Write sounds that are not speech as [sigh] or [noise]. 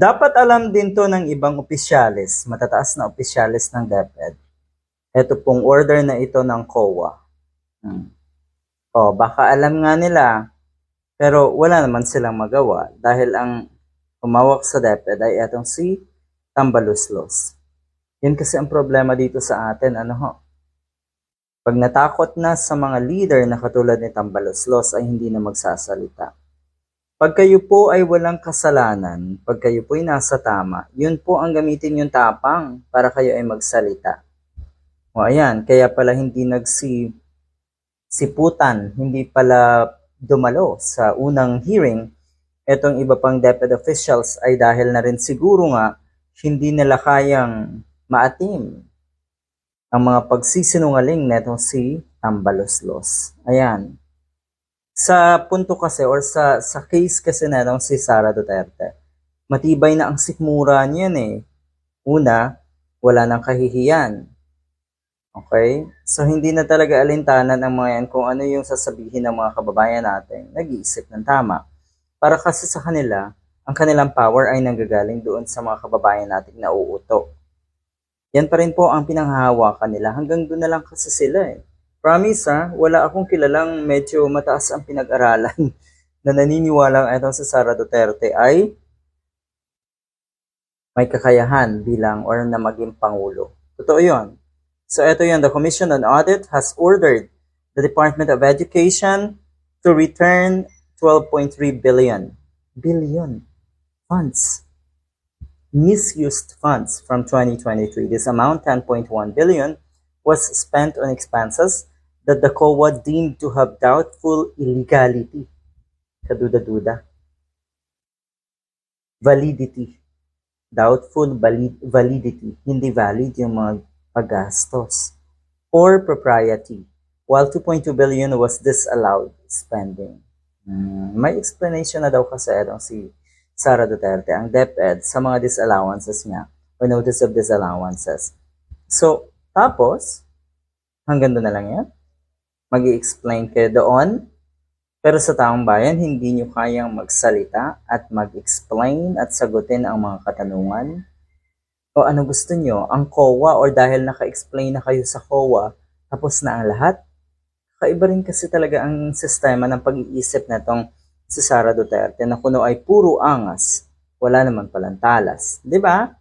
Dapat alam din to ng ibang opisyalis, matataas na opisyalis ng DepEd. Ito pong order na ito ng COA. Hmm. O, baka alam nga nila, pero wala naman silang magawa dahil ang umawak sa DepEd ay itong si Tambaluslos. Yun kasi ang problema dito sa atin, ano ho? Pag natakot na sa mga leader na katulad ni Tambaluslos ay hindi na magsasalita. Pag kayo po ay walang kasalanan, pag kayo po ay nasa tama, yun po ang gamitin yung tapang para kayo ay magsalita. O ayan, kaya pala hindi nagsi siputan, hindi pala dumalo sa unang hearing, etong iba pang DepEd officials ay dahil na rin siguro nga hindi nila kayang maatim ang mga pagsisinungaling netong si Tambaloslos. Ayan. Sa punto kasi or sa sa case kasi netong si Sara Duterte, matibay na ang sikmura niyan eh. Una, wala nang kahihiyan. Okay? So, hindi na talaga alintanan ang mga yan kung ano yung sasabihin ng mga kababayan natin. Nag-iisip ng tama. Para kasi sa kanila, ang kanilang power ay nanggagaling doon sa mga kababayan natin na uuto. Yan pa rin po ang pinanghahawakan nila. Hanggang doon na lang kasi sila eh. Promise ha, wala akong kilalang medyo mataas ang pinag-aralan [laughs] na naniniwalang itong si Sara Duterte ay may kakayahan bilang or na maging pangulo. Totoo yun. So ito yun, the Commission on Audit has ordered the Department of Education to return 12.3 billion billion funds misused funds from 2023. This amount, 10.1 billion, was spent on expenses that the COA deemed to have doubtful illegality. Kaduda-duda. Validity. Doubtful valid- validity. Hindi valid yung mga paggastos. Or propriety. While 2.2 billion was disallowed spending. Hmm, may explanation na daw kasi itong si Sara Duterte, ang DepEd, sa mga disallowances niya or notice of disallowances. So, tapos, hanggang doon na lang yan. Mag explain kayo doon. Pero sa taong bayan, hindi nyo kayang magsalita at mag-explain at sagutin ang mga katanungan. O ano gusto nyo? Ang COA or dahil naka-explain na kayo sa COA, tapos na ang lahat? Kaiba rin kasi talaga ang sistema ng pag-iisip na itong si Sara Duterte na kuno ay puro angas, wala naman palang talas. Ba?